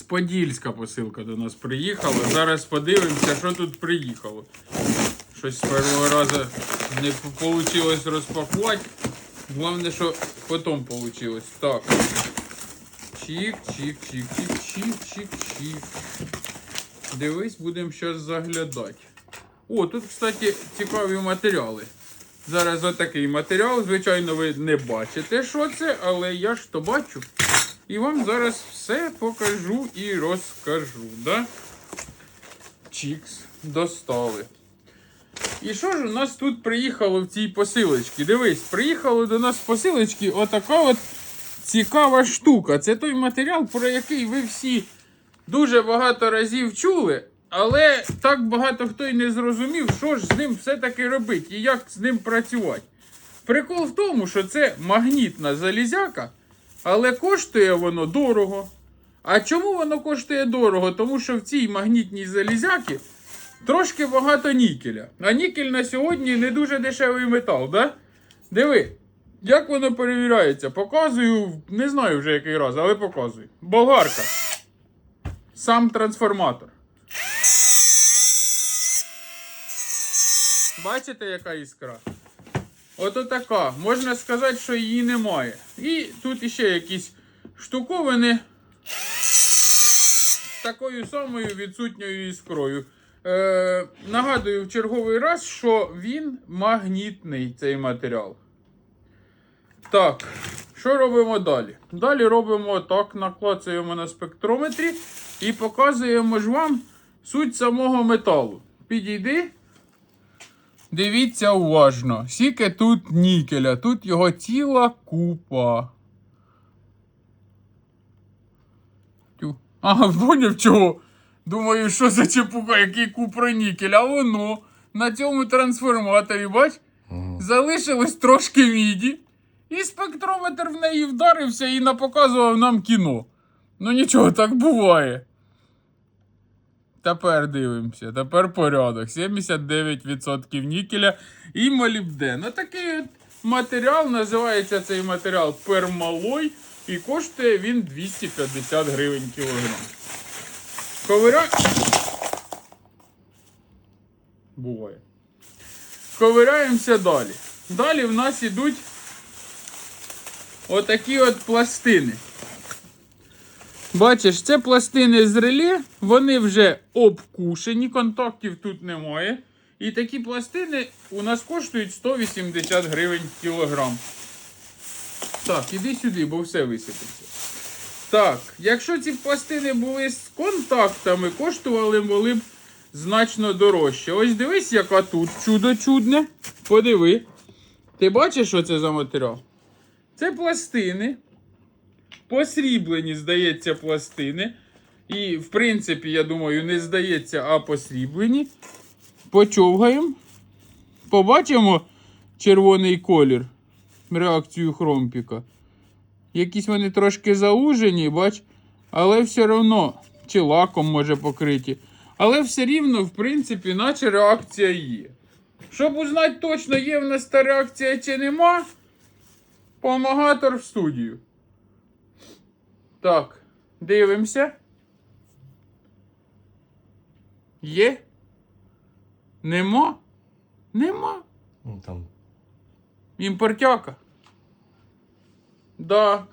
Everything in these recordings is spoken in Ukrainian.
З Подільська посилка до нас приїхала. Зараз подивимося, що тут приїхало. Щось з першого разу не вийшло розпакувати. Головне, що потім вийшло. Так. Чик, чик, чик, чик, чик, чик, чик. Дивись, будемо зараз заглядати. О, тут, кстати, цікаві матеріали. Зараз отакий матеріал. Звичайно, ви не бачите, що це, але я ж то бачу. І вам зараз все покажу і розкажу. Да? Чікс, достали. І що ж у нас тут приїхало в цій посилочці? Дивись, приїхало до нас в посилочці отака от цікава штука. Це той матеріал, про який ви всі дуже багато разів чули, але так багато хто й не зрозумів, що ж з ним все-таки робити і як з ним працювати. Прикол в тому, що це магнітна залізяка, але коштує воно дорого. А чому воно коштує дорого? Тому що в цій магнітній залізяки трошки багато нікеля. А нікель на сьогодні не дуже дешевий метал, да? Диви, як воно перевіряється? Показую, не знаю вже який раз, але показую. Болгарка. Сам трансформатор. Бачите, яка іскра? Ото така. Можна сказати, що її немає. І тут іще якісь штуковини такою самою відсутньою іскрою. Е, нагадую в черговий раз, що він магнітний цей матеріал. Так, що робимо далі? Далі робимо так, наклацуємо на спектрометрі і показуємо ж вам суть самого металу. Підійди. Дивіться уважно. Скільки тут нікеля, тут його ціла купа. Тю. Ага, поняв чого? Думаю, що за чепуха, який купронікель, а воно на цьому трансформаторі, бач, залишилось трошки міді. І спектрометр в неї вдарився і напоказував нам кіно. Ну нічого, так буває. Тепер дивимося, тепер порядок. 79% нікеля і молібден. Ну такий от матеріал, називається цей матеріал пермалой. І коштує він 250 гривень кілограм. Ковиря... Буває. Ковиряємося далі. Далі в нас ідуть отакі от пластини. Бачиш, це пластини з реле, вони вже обкушені, контактів тут немає. І такі пластини у нас коштують 180 гривень кілограм. Так, іди сюди, бо все висипеться. Так, якщо ці пластини були з контактами, коштували вони б значно дорожче. Ось дивись, яка тут чудо чудне. Подиви. Ти бачиш, що це за матеріал? Це пластини. Посріблені, здається, пластини. І, в принципі, я думаю, не здається, а посріблені. Почовгаємо. Побачимо червоний колір. Реакцію хромпіка. Якісь вони трошки заужені, бач, але все одно, чи лаком може покриті. Але все рівно, в принципі, наче реакція є. Щоб узнати точно, є в нас та реакція чи нема, помагатор в студію. Так, дивимося. Є? Нема? Нема. Ну, там Імпортяка. Да.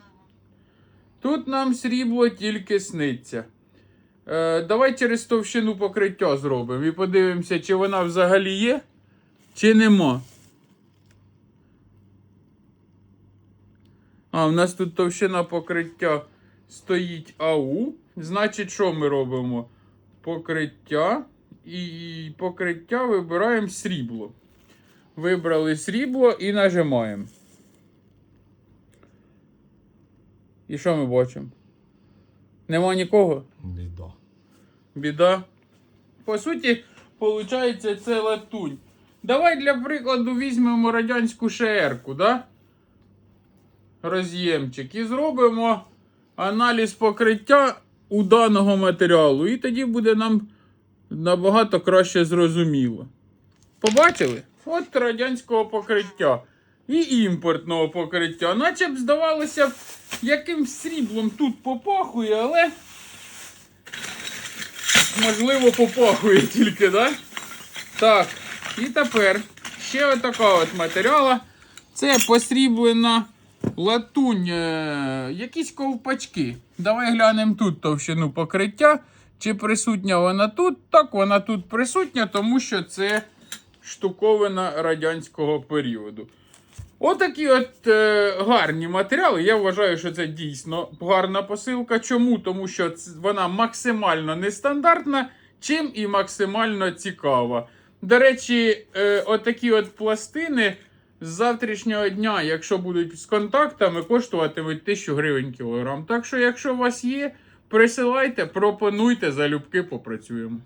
Тут нам срібло тільки сниться. Е, давай через товщину покриття зробимо і подивимося, чи вона взагалі є, чи нема. А, у нас тут товщина покриття стоїть АУ. Значить, що ми робимо? Покриття. І покриття вибираємо срібло. Вибрали срібло і нажимаємо. І що ми бачимо? Нема нікого? біда. Біда. По суті, виходить, це латунь. Давай для прикладу візьмемо радянську ШР-ку, да? Роз'ємчик. І зробимо аналіз покриття у даного матеріалу. І тоді буде нам набагато краще зрозуміло. Побачили? От радянського покриття. І імпортного покриття. Наче б здавалося, яким сріблом тут попахує, але можливо, попахує тільки, да? Так, і тепер ще отака от матеріала. Це посріблена латунь, е, якісь ковпачки. Давай глянемо тут товщину покриття. Чи присутня вона тут? Так, вона тут присутня, тому що це штуковина радянського періоду. Отакі от е, гарні матеріали. Я вважаю, що це дійсно гарна посилка. Чому? Тому що вона максимально нестандартна, чим і максимально цікава. До речі, е, отакі от пластини з завтрашнього дня, якщо будуть з контактами, коштуватимуть 1000 гривень кілограм. Так що, якщо у вас є, присилайте, пропонуйте, залюбки попрацюємо.